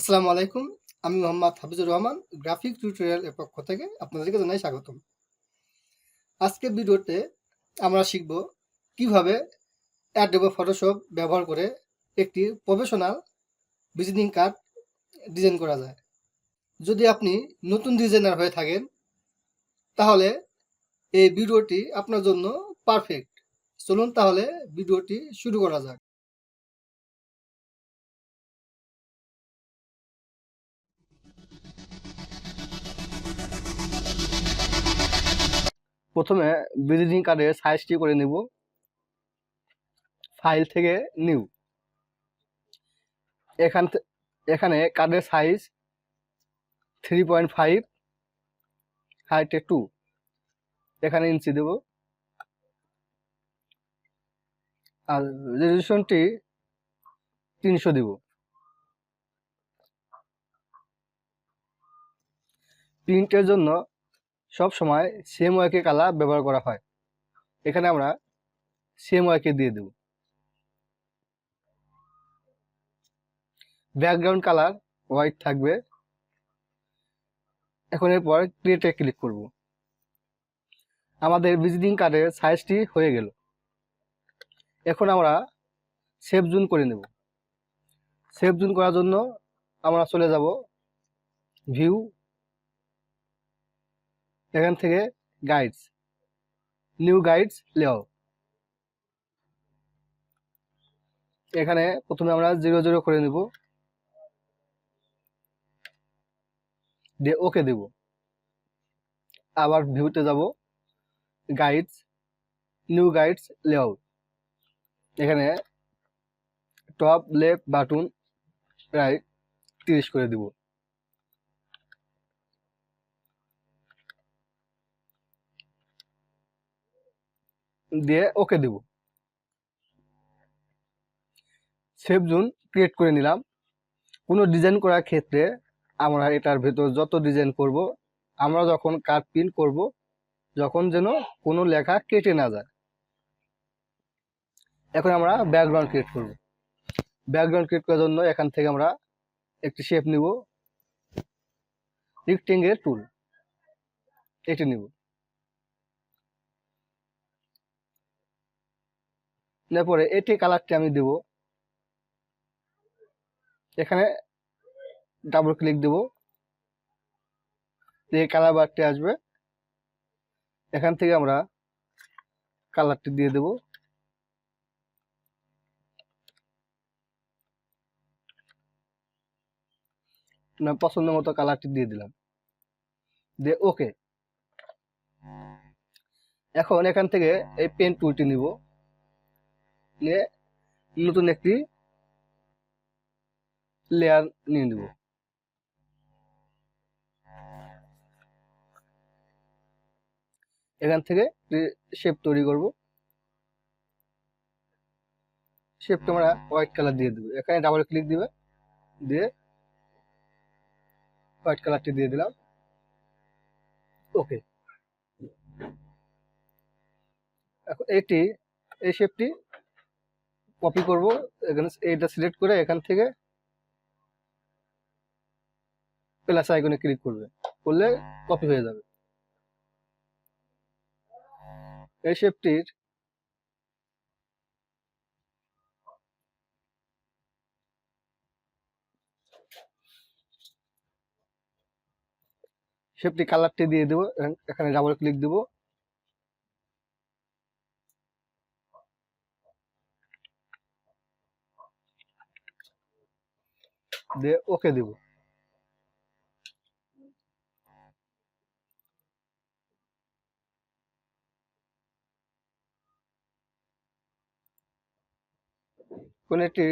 আসসালামু আলাইকুম। আমি মোহাম্মদ হাফিজুর রহমান গ্রাফিক টিউটোরিয়াল এর পক্ষ থেকে আপনাদেরকে জানাই স্বাগতম। আজকের ভিডিওতে আমরা শিখব কীভাবে অ্যাডোবে ফটোশপ ব্যবহার করে একটি প্রফেশনাল ভিজিটিং কার্ড ডিজাইন করা যায়। যদি আপনি নতুন ডিজাইনার হয়ে থাকেন, তাহলে এই ভিডিওটি আপনার জন্য পারফেক্ট চলুন তাহলে ভিডিওটি শুরু করা যাক। প্রথমে ভিজিটিং কার্ডের সাইজটি করে নিব। ফাইল থেকে নিউ এখান এখানে কার্ডের সাইজ থ্রি পয়েন্ট ফাইভ হাইটে টু এখানে ইঞ্চি দেব। আর রেজলিউশনটি তিনশো দিব। প্রিন্টের জন্য সব সময় সেম ওয়াইকে কালার ব্যবহার করা হয়। এখানে আমরা সেম ওয়াইকে দিয়ে দেব। ব্যাকগ্রাউন্ড কালার হোয়াইট থাকবে। এখন এরপর ক্রিয়েটে ক্লিক করব। আমাদের ভিজিটিং কার্ডের সাইজটি হয়ে গেল। এখন আমরা সেভ জুন করে নেব। সেভ জুন করার জন্য আমরা চলে যাব ভিউ এখান থেকে গাইডস নিউ গাইডস লেআউট এখানে প্রথমে আমরা জিরো জিরো করে নেব। দিয়ে ওকে দেব। আবার ভিউতে যাব। গাইডস নিউ গাইডস লেআউট এখানে টপ লেফট বাটন রাইট তিরিশ করে দিব। দিয়ে ওকে দেব। সেভ জোন ক্রিয়েট করে নিলাম। কোনো ডিজাইন করার ক্ষেত্রে আমরা এটার ভেতর যত ডিজাইন করব, আমরা যখন কার্ড প্রিন্ট করব, যখন যেন কোনো লেখা কেটে না যায়। এখন আমরা ব্যাকগ্রাউন্ড ক্রিয়েট করব। ব্যাকগ্রাউন্ড ক্রিয়েট করার জন্য এখান থেকে আমরা একটি শেপ নিব। রিক্টেঙ্গেল টুল এটি নিব। নেওয়ার পরে এটি কালারটি আমি দেব। এখানে ডাবল ক্লিক দেব। দিয়ে কালার বারটি আসবে। এখান থেকে আমরা কালারটি দিয়ে দেব। পছন্দ মতো কালারটি দিয়ে দিলাম। দিয়ে ওকে এখন এখান থেকে এই পেন টুলটি নিব। নিয়ে নতুন একটি লেয়ার নিয়ে নেব। এখান থেকে শেপ তৈরি করব। শেপটা আমরা হোয়াইট কালার দিয়ে দেবো। এখানে ডাবল ক্লিক দিবে, দিয়ে হোয়াইট কালারটি দিয়ে দিলাম। ওকে এখন এটি, এই শেপটি কপি করব, এখানে এইটা সিলেক্ট করে এখান থেকে প্লাস আইকনে ক্লিক করবে। করলে কপি হয়ে যাবে। এই শেপটির শেপটি কালারটি দিয়ে দেবো, এখানে ডাবল ক্লিক দেবো। দিয়ে ওকে দিব। কোন একটি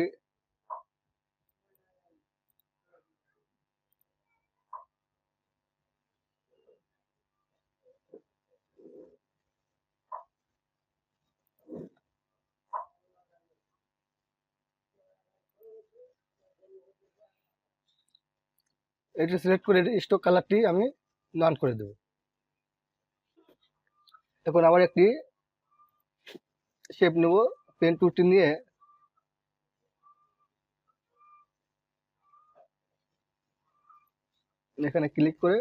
এটি সিলেক্ট করে স্টক কালারটি আমি নান করে দেব। এখন আবার একটি শেপ নেব পেন টুটি নিয়ে। এখানে ক্লিক করে।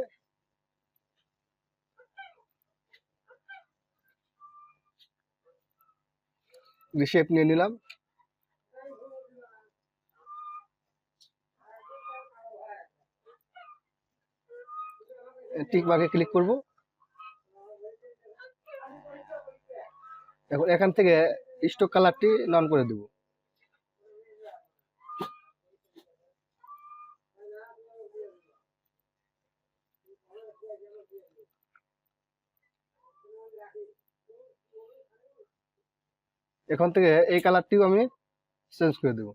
শেপ নিয়ে নিলাম। টিক মার্কে ক্লিক করব। এখন এখান থেকে স্টক কালারটি নন করে দেব। এখন থেকে এই কালারটিও আমি চেঞ্জ করে দেব।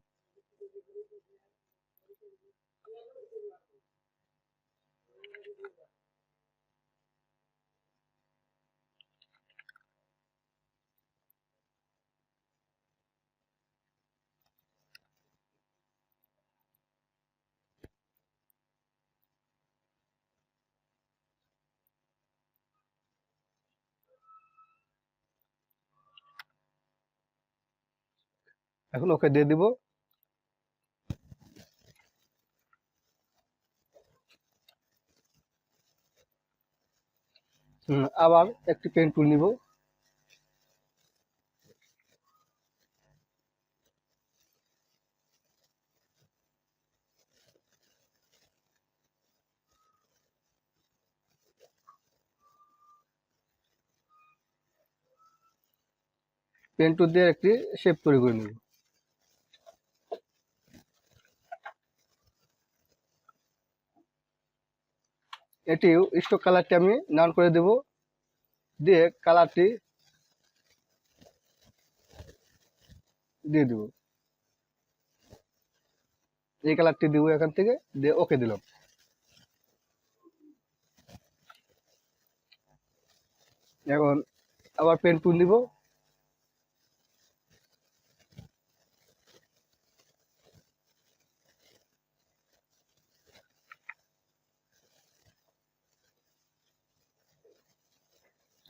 এখন ওকে দিয়ে দিব। আবার একটি পেন টুল নিব। পেন টুল দিয়ে একটি শেপ তৈরি করে নেব। এটিও স্টক কালারটি আমি নান করে দেব। দিয়ে কালারটি দিয়ে দিব। এই কালারটি দিব এখান থেকে, দিয়ে ওকে দিলাম। এখন আবার পেন টুল নিব।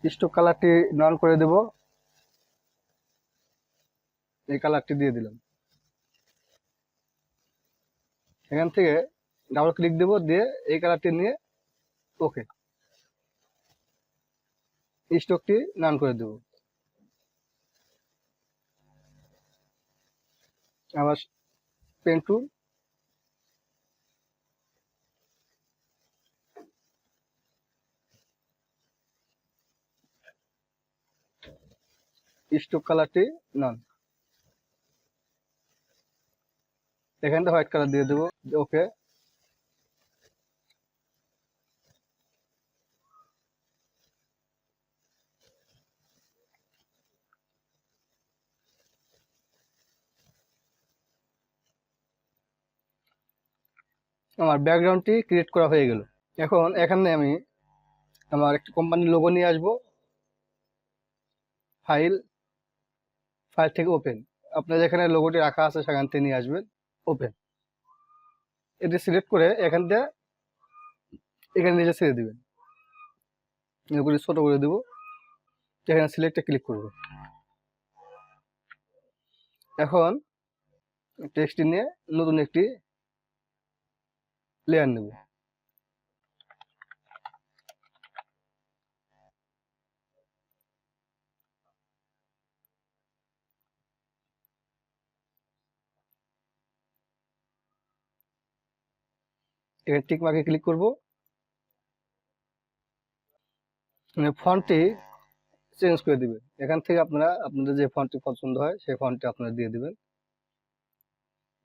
স্টক কালারটি নন করে দেব। এই কালারটি দিয়ে দিলাম। এখান থেকে ডাবল ক্লিক দেব, দিয়ে এই কালারটি নিয়ে ওকে স্টকটি নান করে দেব। আবার পেন টুল স্টোক কালারটি নন। এখান থেকে হোয়াইট কালার দিয়ে দেবো। ওকে। আমার ব্যাকগ্রাউন্ডটি ক্রিয়েট করা হয়ে গেল। এখন এখানে আমি আমার একটি কোম্পানির লোগো নিয়ে আসব। ফাইল। ফাইল থেকে ওপেন। আপনার যেখানে লোগোটি রাখা আছে, সেখান থেকে নিয়ে আসবেন, ওপেন। এটি সিলেক্ট করে এখান থেকে এখানে নিচে ছেড়ে দিবেন। এগুলি ছোট করে দেবো। এখানে সিলেক্টে ক্লিক করব। এখন টেক্সটটি নিয়ে নতুন একটি লেয়ার নেব। এখানে টিক মার্কে ক্লিক করব। ফন্টটি চেঞ্জ করে দিবেন এখান থেকে আপনারা, আপনাদের যে ফন্টটি পছন্দ হয়, সেই ফন্টটি আপনারা দিয়ে দিবেন।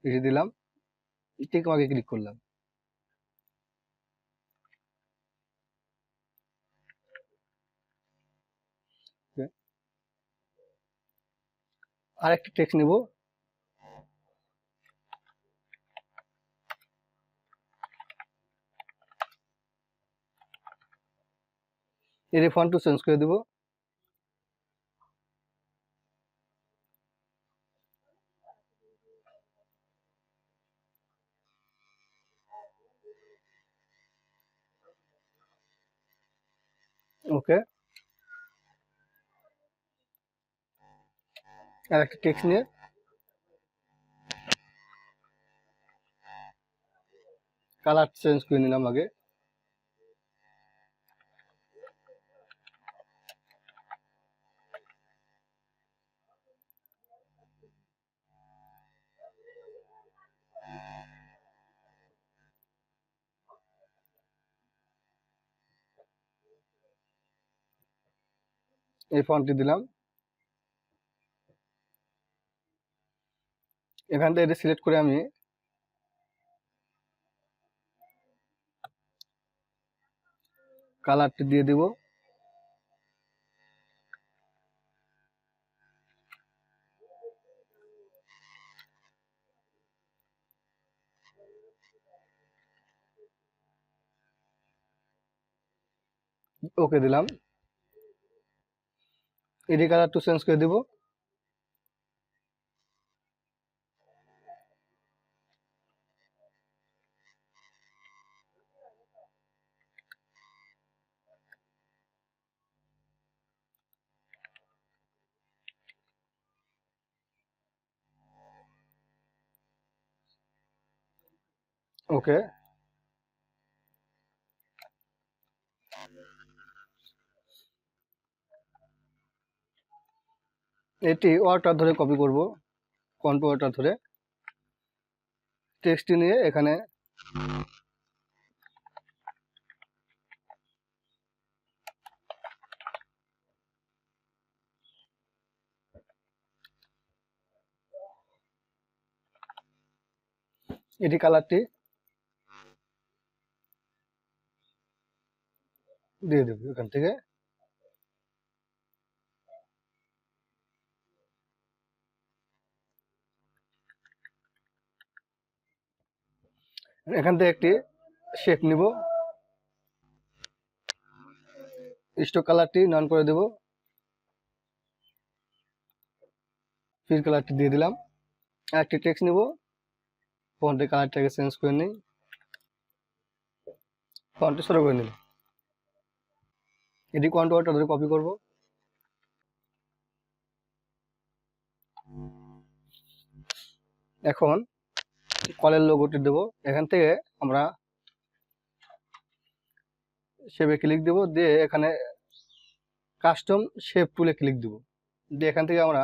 এসে দিলাম। টিক মার্কে ক্লিক করলাম। আরেকটি টেক্সট নিব। এর ফন্টও চেঞ্জ করে দেব ওকে আর একটা টেক্সট নিয়ে কালার চেঞ্জ করে নিলাম আগে এই ফন্টটি দিলাম। এখান থেকে এটা সিলেক্ট করে আমি কালারটি দিয়ে দিব। ওকে দিলাম। এডি কালার টু চেঞ্জ করে দিব। ওকে এটি ওয়াটার ধরে কপি করব কন্ট্রো ধরে। টেক্সটটি নিয়ে এখানে এটি কালারটি দিয়ে দেবো এখান থেকে। এখান থেকে একটি শেপ নিব। স্টোক কালারটি নন করে দেব। ফিল কালারটি দিয়ে দিলাম। আর একটি টেক্সট নিব। ফন্টের কালারটাকে চেঞ্জ করে নিই। ফন্টটি ছোটো করে নিলাম। এটি কন্ট্রোলটা ধরে কপি করব। এখন কলের লোগোটি দেব। এখান থেকে আমরা শেপে ক্লিক দেব, দিয়ে এখানে কাস্টম শেপ টুলে ক্লিক দেব। দিয়ে এখান থেকে আমরা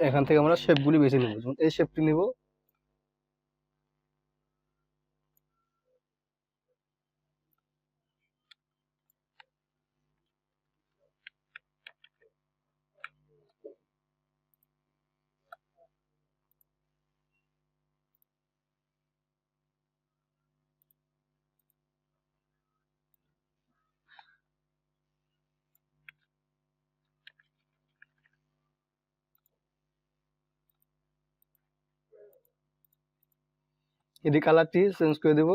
এখান থেকে আমরা শেপগুলি বেছে নেব। এই শেপটি নিব। এটি কালারটি চেঞ্জ করে দেব।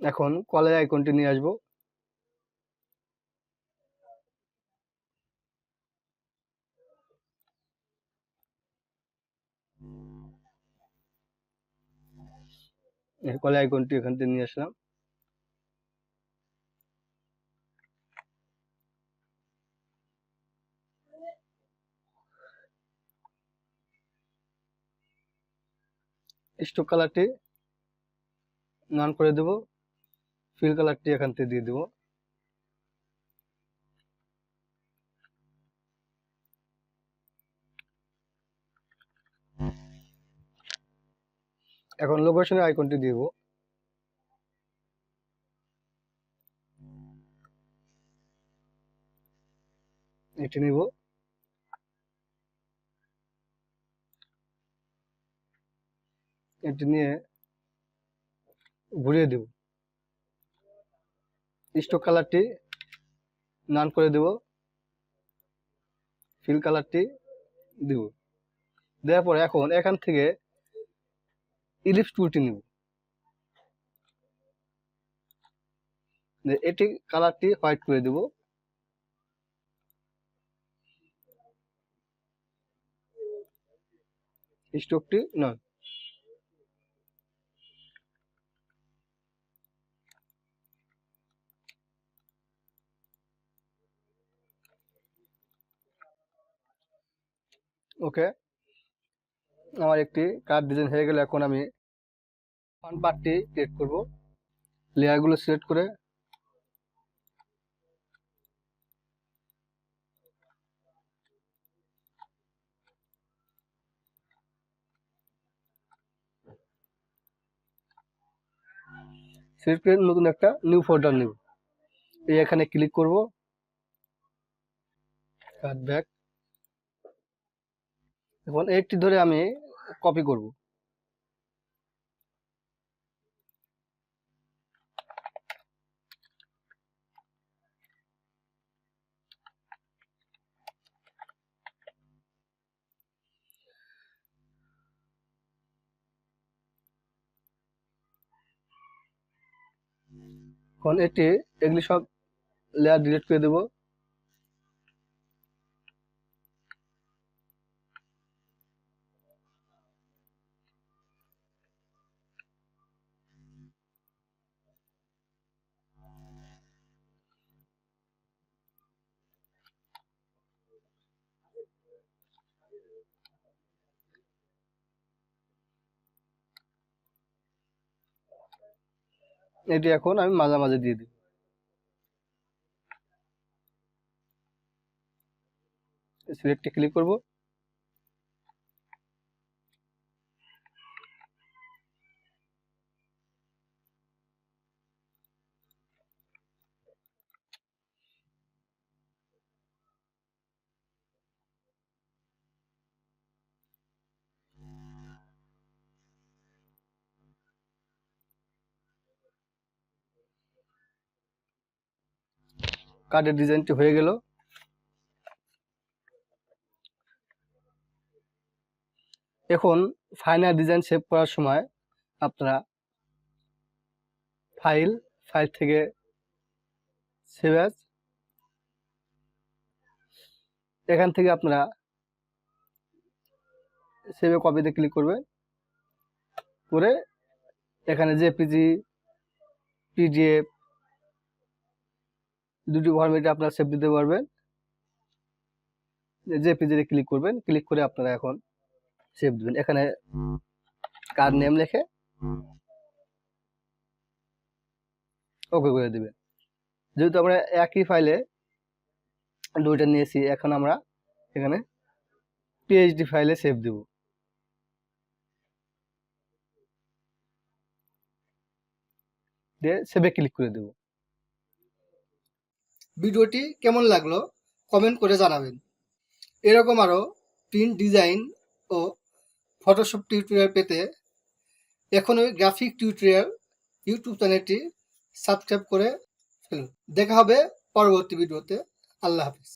এখন কলের আইকনটি নিয়ে আসব। কলের আইকনটি এখান থেকে নিয়ে আসলাম। স্টোক কালারটি নান করে দেব। ফিল কালারটি এখান থেকে দিয়ে দেব। এখন লোকেশনের আইকনটি দিব। এটি নিব। এটি নিয়ে ঘুরিয়ে দেব। স্টোক কালারটি নান করে দেব। ফিল কালারটি দেব। দেওয়ার পরে এখন এখান থেকে ইলিপস টুলটি নিব। এটি কালারটি হোয়াইট করে দেব। স্টোকটি নয় ওকে আমার একটি কার্ড ডিজাইন হয়ে গেলে, এখন আমি ফ্রন্ট পার্টটি ক্রিয়েট করব। লেয়ারগুলো সিলেক্ট করে সিলেক্ট করে নতুন একটা নিউ ফোল্ডার নিব। এই এখানে ক্লিক করব। কাট ব্যাক এখন একটি ধরে আমি কপি করব। এখন এটি এগুলি সব লেয়ার ডিলিট করে দেব। এটি এখন আমি মাঝামাঝি দিয়ে দিই। সিলেক্টে ক্লিক করব। কার্ডের ডিজাইনটি হয়ে গেল। এখন ফাইনাল ডিজাইন সেভ করার সময় আপনারা ফাইল ফাইল থেকে সেভ অ্যাজ এখান থেকে আপনারা সেভে কপিতে ক্লিক করবেন। করে এখানে জেপিজি পিডিএফ দুটি ফরম্যাটে আপনারা সেভ দিতে পারবেন। জেপিজিতে ক্লিক করবেন ক্লিক করে আপনারা এখন সেভ দিবেন। এখানে কার নেম লিখে ওকে করে দিবেন। যেহেতু আমরা একই ফাইলে দুইটা নিয়েছি, এখন আমরা এখানে পিএইচডি ফাইলে সেভ দেব। দিয়ে সেভে ক্লিক করে দেব। ভিডিওটি কেমন লাগল কমেন্ট করে জানাবেন। এরকম আরও প্রিন্ট ডিজাইন ও ফটোশপ টিউটোরিয়াল পেতে এখনই গ্রাফিক টিউটোরিয়াল ইউটিউব চ্যানেলটি সাবস্ক্রাইব করে ফেলুন। দেখা হবে পরবর্তী ভিডিওতে। আল্লাহ হাফিজ।